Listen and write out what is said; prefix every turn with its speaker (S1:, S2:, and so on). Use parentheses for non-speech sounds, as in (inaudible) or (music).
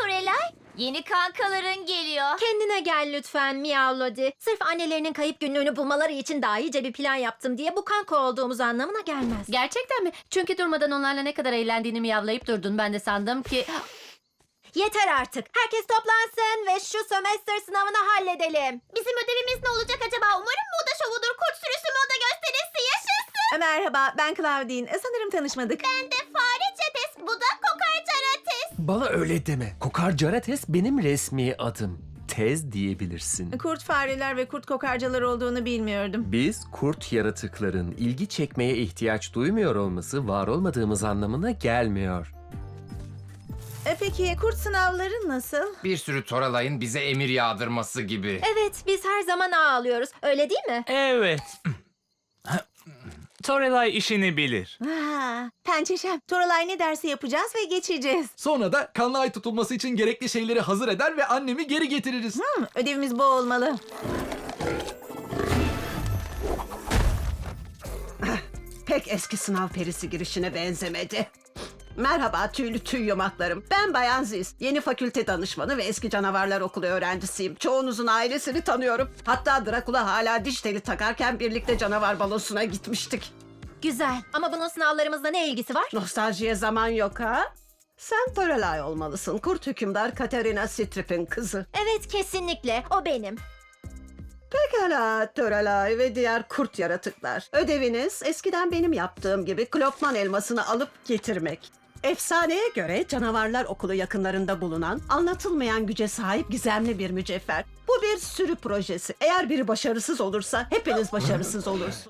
S1: Torelay. Yeni kankaların geliyor.
S2: Kendine gel lütfen Lodi. Sırf annelerinin kayıp günlüğünü bulmaları için daha iyice bir plan yaptım diye bu kanka olduğumuz anlamına gelmez.
S3: Gerçekten mi? Çünkü durmadan onlarla ne kadar eğlendiğini miyavlayıp durdun. Ben de sandım ki...
S2: Yeter artık. Herkes toplansın ve şu sömestr sınavını halledelim.
S1: Bizim ödevimiz ne olacak acaba? Umarım moda şovudur. Kurt sürüsü moda gösterisi yaşasın.
S4: Merhaba, ben Claudine. E, Sanırım tanışmadık.
S1: Ben de fare
S5: Bana öyle deme. Kokar Carates benim resmi adım. Tez diyebilirsin.
S4: Kurt fareler ve kurt kokarcalar olduğunu bilmiyordum.
S5: Biz kurt yaratıkların ilgi çekmeye ihtiyaç duymuyor olması var olmadığımız anlamına gelmiyor.
S4: E, peki kurt sınavları nasıl?
S6: Bir sürü Toralay'ın bize emir yağdırması gibi.
S2: Evet biz her zaman ağlıyoruz. Öyle değil mi?
S7: Evet. Torelay işini bilir.
S4: Ha, pençeşem. Toralay ne dersi yapacağız ve geçeceğiz.
S8: Sonra da kanlı ay tutulması için gerekli şeyleri hazır eder ve annemi geri getiririz.
S4: Hmm, ödevimiz bu olmalı.
S9: Pek eski sınav perisi girişine benzemedi. Merhaba tüylü tüy yumaklarım. Ben Bayan Ziz. Yeni fakülte danışmanı ve eski canavarlar okulu öğrencisiyim. Çoğunuzun ailesini tanıyorum. Hatta Drakula hala diş teli takarken birlikte canavar balosuna gitmiştik.
S2: Güzel. Ama bunun sınavlarımızla ne ilgisi var?
S9: Nostaljiye zaman yok ha? Sen Torelay olmalısın. Kurt hükümdar Katerina Strip'in kızı.
S2: Evet kesinlikle. O benim.
S9: Pekala Törelay ve diğer kurt yaratıklar. Ödeviniz eskiden benim yaptığım gibi klopman elmasını alıp getirmek. Efsaneye göre canavarlar okulu yakınlarında bulunan anlatılmayan güce sahip gizemli bir mücevher. Bu bir sürü projesi. Eğer biri başarısız olursa hepiniz başarısız (laughs) olursunuz.